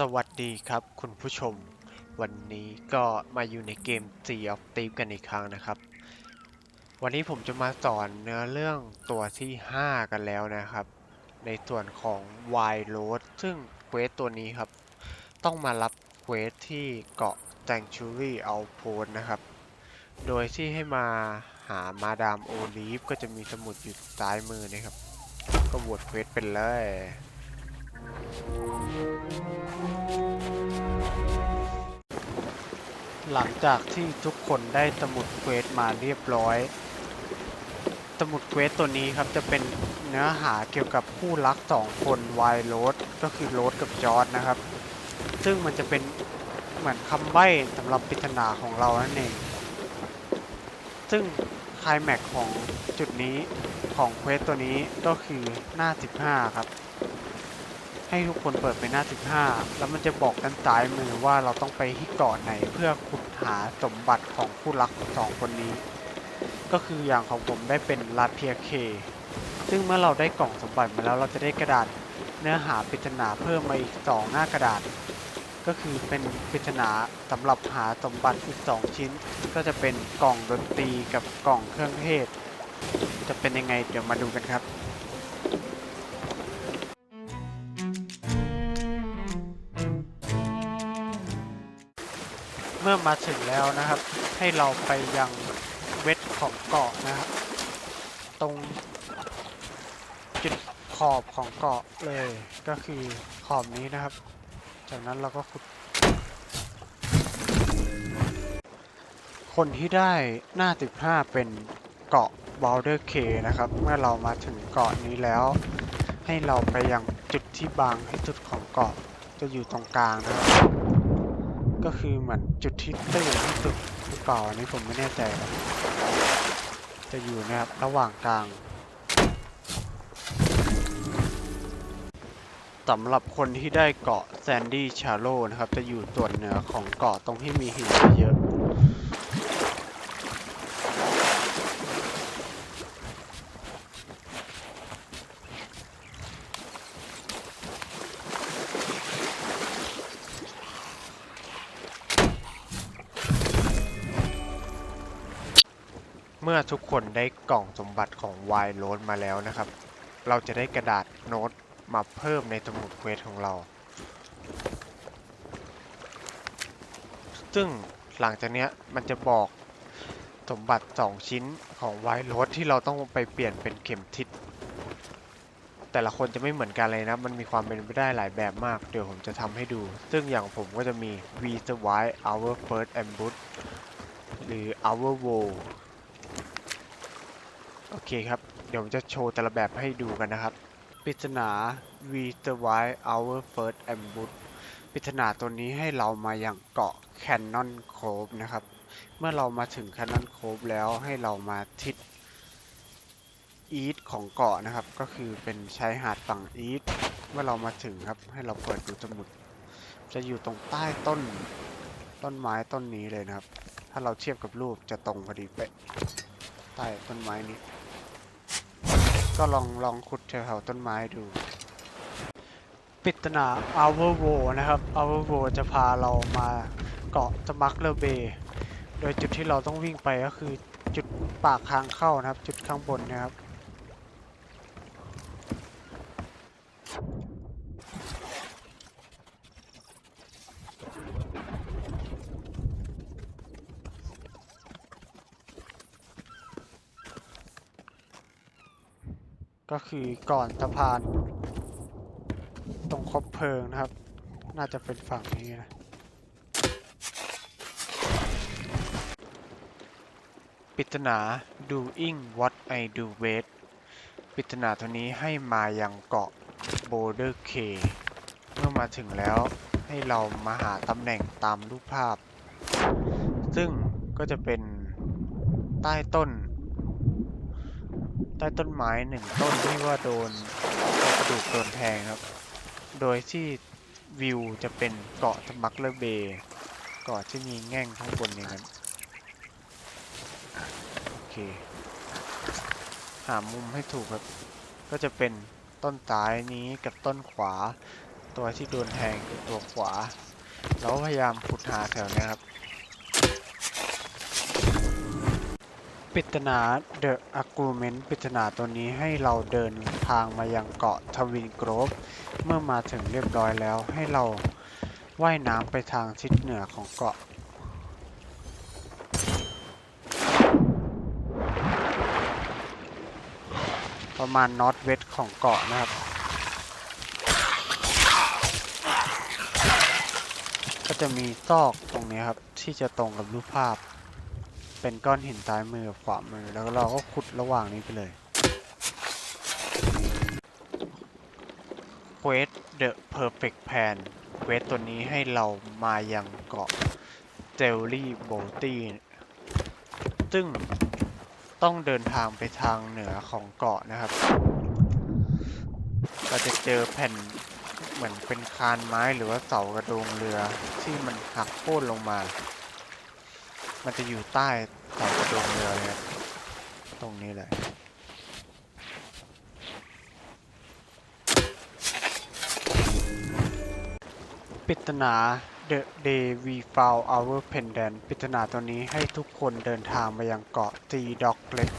สวัสดีครับคุณผู้ชม วันนี้ก็มาอยู่ในเกม Sea of t h i e v กันอีกครั้งนะครับ วันนี้ผมจะมาสอนเนื้อเรื่องตัวที่ 5 กันแล้วนะครับ ในส่วนของ Wild Road ซึ่งเควสตัวนี้ครับ ต้องมารับเควสที่เกาะ Sanctuary Outpost นะครับ โดยที่ให้มาหามาดามโอลีฟก็จะมีสมุดอยู่ซ้ายมือนะครับ ก็บวชเควสเป็นเลย หลังจากที่ทุกคนได้สมุดเควสมาเรียบร้อย สมุดเควสตัวนี้ครับจะเป็นเนื้อหาเกี่ยวกับคู่รักสองคนวายโรสก็คือโรสกับจอร์ดนะครับ ซึ่งมันจะเป็นเหมือนคำใบ้สำหรับปริศนาของเรานั่นเอง ซึ่งคลแม็กของจุดนี้ของเควสตัวนี้ก็คือหน้า 15 ครับ ให้ทุกคนเปิดไปหน้า 15 แล้วมันจะบอกด้านซ้ายมือว่าเราต้องไปที่เกาะไหนเพื่อขุดหาสมบัติของคู่รักสองคนนี้ ก็คืออย่างของผมได้เป็นลาเพียเค ซึ่งเมื่อเราได้กล่องสมบัติมาแล้วเราจะได้กระดาษเนื้อหาปริศนาเพิ่มมาอีก 2 หน้ากระดาษ ก็คือเป็นปริศนาสำหรับหาสมบัติอีก 2 ชิ้น ก็จะเป็นกล่องดนตรีกับกล่องเครื่องเทศ จะเป็นยังไงเดี๋ยวมาดูกันครับ มื่อมาถึงแล้วนะครับ ให้เราไปยังเวทของเกาะนะครับตรงจุดขอบของเกาะเลยก็คือขอบนี้นะครับ จากนั้นเราก็ขุด คนที่ได้หน้า 15 เป็นเกาะ Boulder K นะครับ เมื่อเรามาถึงเกาะนี้แล้ว ให้เราไปยังจุดที่บางที่สุดของเกาะจะอยู่ตรงกลางนะครับ ก็คือเหมือน จุดที่ตื้นที่สุดหรือเปล่าอันนี้ผมไม่แน่ใจครับจะอยู่นะครับระหว่างกลางสำหรับคนที่ได้เกาะแซนดี้ชาโลนะครับ จะอยู่ส่วนเหนือของเกาะตรงที่มีหินเยอะ เมื่อทุกคนได้กล่องสมบัติของไวโรดมาแล้วนะครับ เราจะได้กระดาษโน้ตมาเพิ่มในสมุดเควสของเรา ซึ่งหลังจากเนี้ยมันจะบอกสมบัติ 2 ชิ้นของไวโรดที่เราต้องไปเปลี่ยนเป็นเข็มทิศ แต่ละคนจะไม่เหมือนกันเลยนะ มันมีความเป็นไปได้หลายแบบมาก เดี๋ยวผมจะทำให้ดู ซึ่งอย่างผมก็จะมี V Survive Our First Ambush หรือ Our Woe โอเคครับ เดี๋ยวผมจะโชว์แต่ละแบบให้ดูกันนะครับปริศนา V Survive Our First Ambush ปริศนาตัวนี้ให้เรามาอย่างเกาะ Cannon Cove นะครับ เมื่อเรามาถึง Cannon Cove แล้วให้เรามาทิศ East ของเกาะนะครับ ก็คือเป็นชายหาดฝั่ง East เมื่อเรามาถึงครับ ให้เราเปิดดูสมุด จะอยู่ตรงใต้ต้นต้นไม้ต้นนี้เลยนะครับ ถ้าเราเทียบกับรูปจะตรงพอดีเป๊ะใต้ต้นไม้นี้ ก็ลองลองขุดแถวๆต้นไม้ดูปริศนา Our w o นะครับอเวอร์โวจะพาเรามาเกาะสมักเลเบโดยจุดที่เราต้องวิ่งไปก็คือจุดปากทางเข้านะครับ จุดข้างบนนะครับ ก็คือก่อนสะพาน ตรงคบเพลิงนะครับ น่าจะเป็นฝั่งนี้นะปริศนา doing what I do best ปริศนาตัวนี้ให้มายังเกาะ Boulder K เมื่อมาถึงแล้วให้เรามาหาตำแหน่งตามรูปภาพ ซึ่งก็จะเป็นใต้ต้น ต้ต้นไม้หนึ่งต้นที่ว่าโดนกระดูกโดนแทงครับ โดยที่วิวจะเป็นเกาะสมักเลเบเกาะที่มีแง่งข้างบนอย่างนั้นโอเค หามุมให้ถูกครับ ก็จะเป็นต้นซ้ายนี้กับต้นขวา ตัวที่โดนแทงคือตัวขวาแล้วพยายามขุดหาแถวนี้ครับ ปริศนา The Argument ปริศนาตัวนี้ให้เราเดินทางมายังเกาะทวินโกรฟเมื่อมาถึงเรียบร้อยแล้วให้เราว่ายน้ำไปทางทิศเหนือของเกาะประมาณนอตเวสของเกาะนะครับ ก็จะมีซอกตรงนี้ครับ ที่จะตรงกับรูปภาพ เป็นก้อนหินซ้ายมือกับขวามือ แล้วเราก็ขุดระหว่างนี้ไปเลย Quest the Perfect Plan เควสตัวนี้ให้เรามายังเกาะเจลลี่โบตี้ซึ่งต้องเดินทางไปทางเหนือของเกาะนะครับ เราจะเจอแผ่นเหมือนเป็นคานไม้หรือว่าเสากระโดงเรือที่มันหักโค่นลงมา มันจะอยู่ใต้เสากระโดงเรือเลยครับตรงนี้เลยปริศนา The Day We Found Our Pendant ปริศนาตัวนี้ให้ทุกคนเดินทางมายังเกาะตีด็อกเล็ก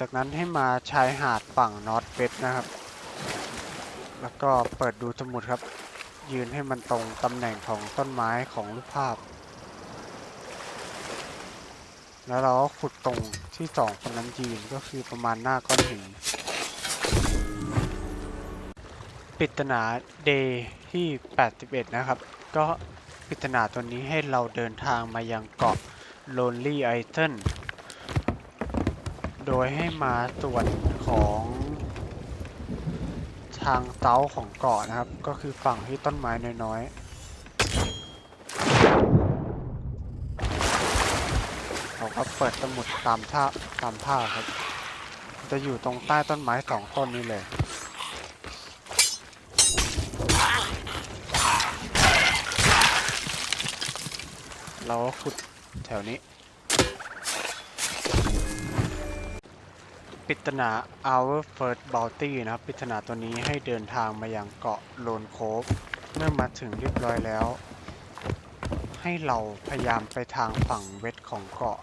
จากนั้นให้มาชายหาดฝั่งนอร์ทเวสนะครับ แล้วก็เปิดดูสมุดครับ ยืนให้มันตรงตำแหน่งของต้นไม้ของรูปภาพ แล้วเราก็ขุดตรงที่สองคนนั้นยืนก็คือประมาณหน้าก้อนหินปริศนา Day ที่ 81 นะครับ ก็ปริศนาตัวนี้ให้เราเดินทางมายังเกาะ Lonely Island โดยให้มาส่วนของทางเต้าของเกาะนะครับ ก็คือฝั่งที่ต้นไม้น้อยๆเราก็เปิดสมุดตามท่าตามท่าครับ จะอยู่ตรงใต้ต้นไม้สองต้นนี้เลยเราก็ขุดแถวนี้ ปริศนา Our First Bounty นะครับปริศนาตัวนี้ให้เดินทางมายังเกาะโลนโคฟเมื่อมาถึงเรียบร้อยแล้ว ให้เราพยายามไปทางฝั่งเวสของเกาะ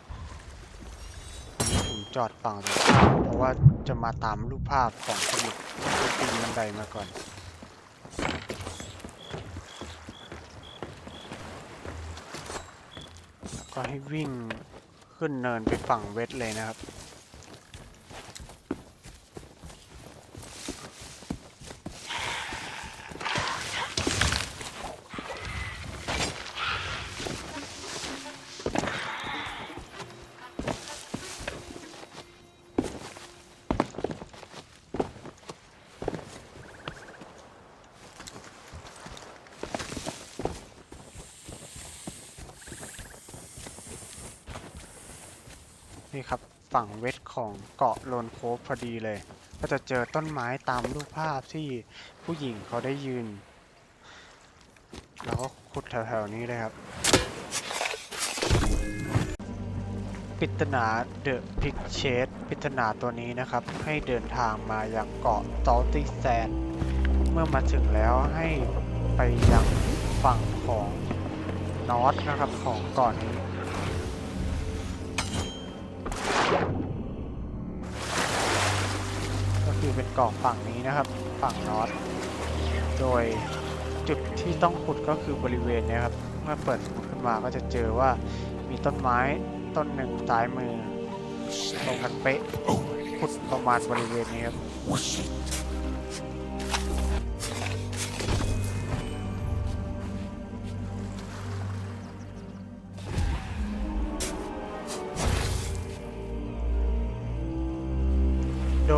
ผมจอดฝั่งตรงข้ามเพราะว่าจะมาตามรูปภาพของสมุดจะปีนบันไดมาก่อนก็ให้วิ่งขึ้นเนินไปฝั่งเวสเลยนะครับ นี่ครับฝั่งเวสของเกาะโลนโคฟพอดีเลย ก็จะเจอต้นไม้ตามรูปภาพที่ผู้หญิงเขาได้ยืน แล้วก็ขุดแถวๆนี้เลยครับปริศนาเดอะพิกเชสปริศนาตัวนี้นะครับ ให้เดินทางมายังเกาะ s a l t y Sand เมื่อมาถึงแล้วให้ไปยังฝั่งของนอตนะครับของเกาะนี้ คือเป็นเกาะฝั่งนี้นะครับ ฝั่งนอตโดยจุดที่ต้องขุดก็คือบริเวณนี้ครับ เมื่อเปิดสมุดขึ้นมาก็จะเจอว่ามีต้นไม้ต้นหนึ่งซ้ายมือตรงกันเป๊ะขุดประมาณบริเวณนี้ครับ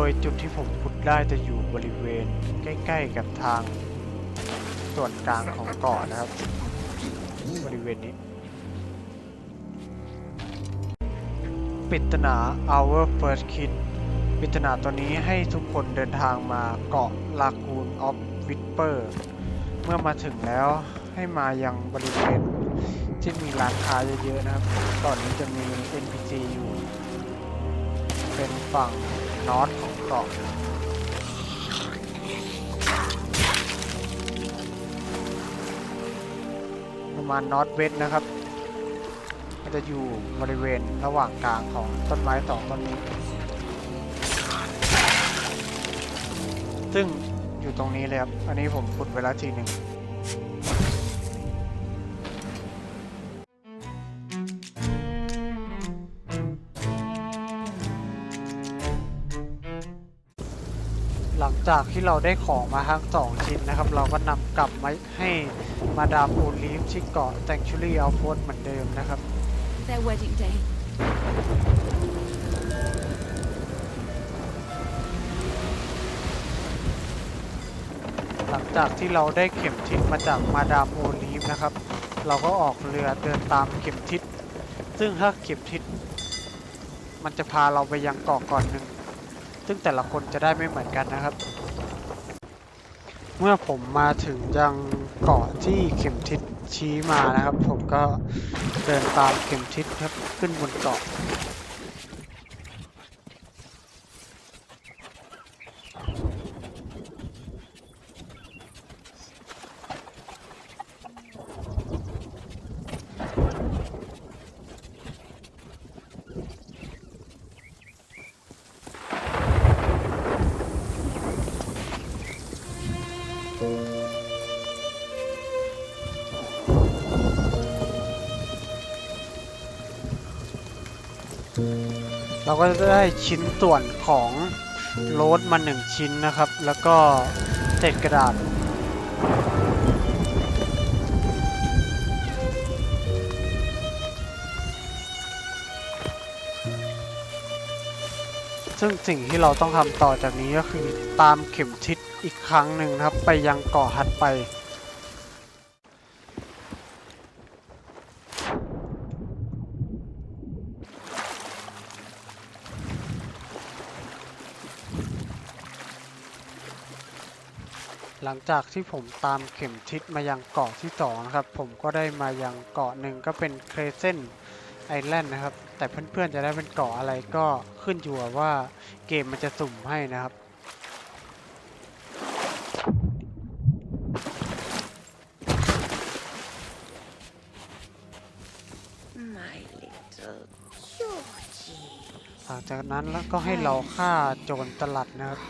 ยจุดที่ผมขุดได้จะอยู่บริเวณใกล้ ๆ กับทางส่วนกลางของเกาะนะครับ บริเวณนี้ปริศนา Our First Kid ปริศนาตัวนี้ให้ทุกคนเดินทางมาเกาะ Lagoon of Whisper เมื่อมาถึงแล้วให้มายังบริเวณที่มีร้านค้าเยอะๆนะครับก่อนนี้จะมี NPC อยู่ เป็นฝั่งนอตของ เกาะประมาณนอตเวสนะครับ มันจะอยู่บริเวณระหว่างกลางของต้นไม้สองต้นนี้ ซึ่งอยู่ตรงนี้เลยครับ อันนี้ผมขุดไว้แล้วทีหนึ่ง หลังจากที่เราได้ของมาทั้งสองชิ้นนะครับ เราก็นำกลับมาให้มาดามโอลีฟที่เกาะ Sanctuary Outpost เหมือนเดิมนะครับ Their wedding day. หลังจากที่เราได้เข็มทิศมาจากมาดามโอลีฟนะครับ เราก็ออกเรือเดินตามเข็มทิศ ซึ่งถ้าเข็มทิศ มันจะพาเราไปยังเกาะก่อนหนึ่ง ซึ่งแต่ละคนจะได้ไม่เหมือนกันนะครับ เมื่อผมมาถึงยังเกาะที่เข็มทิศชี้มานะครับ ผมก็เดินตามเข็มทิศครับขึ้นบนเกาะ เราก็จะได้ชิ้นส่วนของโรสมาหนึ่งชิ้นนะครับ แล้วก็เศษกระดาษซึ่งสิ่งที่เราต้องทำต่อจากนี้ก็คือตามเข็มทิศอีกครั้งหนึ่งนะครับ ไปยังเกาะหัดไป หลังจากที่ผมตามเข็มทิศมายังเกาะที่สองนะครับ ผมก็ได้มายังเกาะหนึ่งก็เป็นเครเซนไอแลนด์นะครับ แต่เพื่อนๆจะได้เป็นเกาะอะไรก็ขึ้นอยู่กับว่าเกมมันจะสุ่มให้นะครับ My little Georgie. หลังจากนั้นแล้วก็ให้เราฆ่าโจรสลัดนะครับ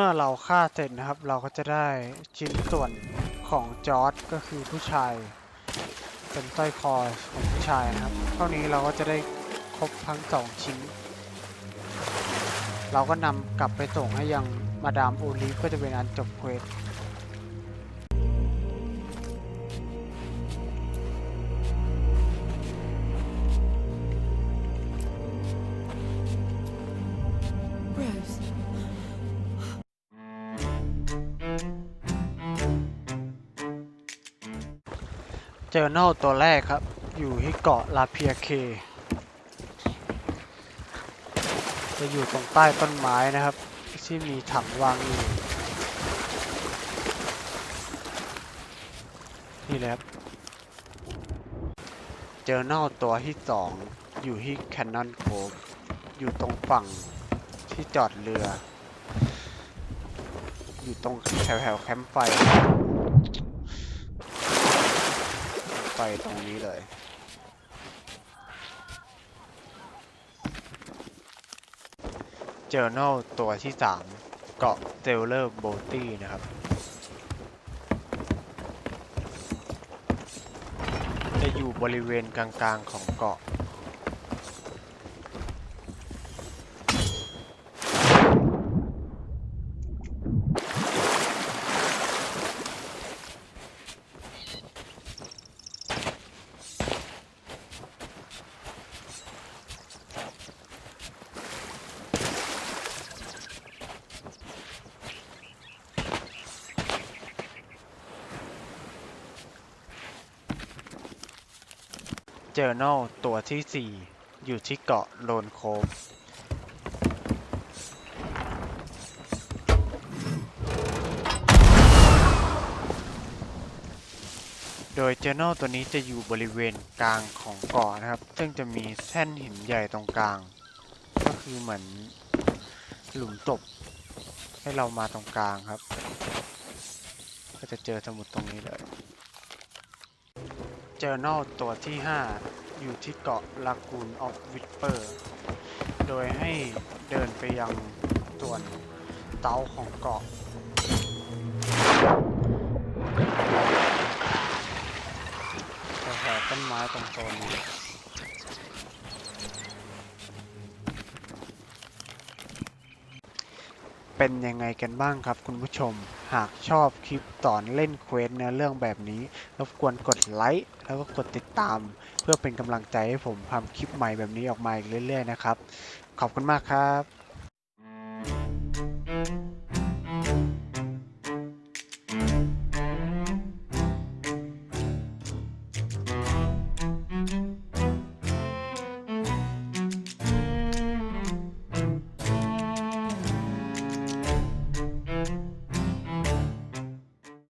มื่อเราฆ่าเสร็จนะครับ เราก็จะได้ชิ้นส่วนของจอร์ดก็คือผู้ชายเป็นสร้อยคอของผู้ชายนะครับ เท่านี้เราก็จะได้ครบทั้งสองชิ้น เราก็นำกลับไปส่งให้ยังมาดามโอลีฟก็จะเป็นอันจบเควส อ r นลตัวแรกครับ อยู่ที่เกาะลาเพียเค จะอยู่ตรงใต้ต้นไม้นะครับ ที่มีถังวางอยู่นี่แหละครับเจอ r นลตัวที่สองอยู่ที่แคนนอนโคบอยู่ตรงฝั่งที่จอดเรือ อยู่ตรงแถวๆแคมป์ไฟ ไปตรงนี้เลย เจอร์นลตัวที่3เกาะเซลเลอร์โบตี้นะครับ จะอยู่บริเวณกลางๆของเกาะ Journal ตัวที่4อยู่ที่เกาะโลนโคฟโดย Journal ตัวนี้จะอยู่บริเวณกลางของเกาะนะครับ ซึ่งจะมีแท่นหินใหญ่ตรงกลาง ก็คือเหมือนหลุมศพให้เรามาตรงกลางครับ ก็จะเจอสมุดตรงนี้เลย Journal ตัวที่ 5 อยู่ที่เกาะลากูนออฟวิปเปอร์ โดยให้เดินไปยังส่วนเตาของเกาะ แถวๆต้นไม้ตรงโซนนี้ เป็นยังไงกันบ้างครับคุณผู้ชม หากชอบคลิปสอนเล่นเควสเนื้อเรื่องแบบนี้ รบกวนกดไลค์แล้วก็กดติดตาม เพื่อเป็นกำลังใจให้ผมทำคลิปใหม่แบบนี้ออกมาอีกเรื่อยๆนะครับ ขอบคุณมากครับ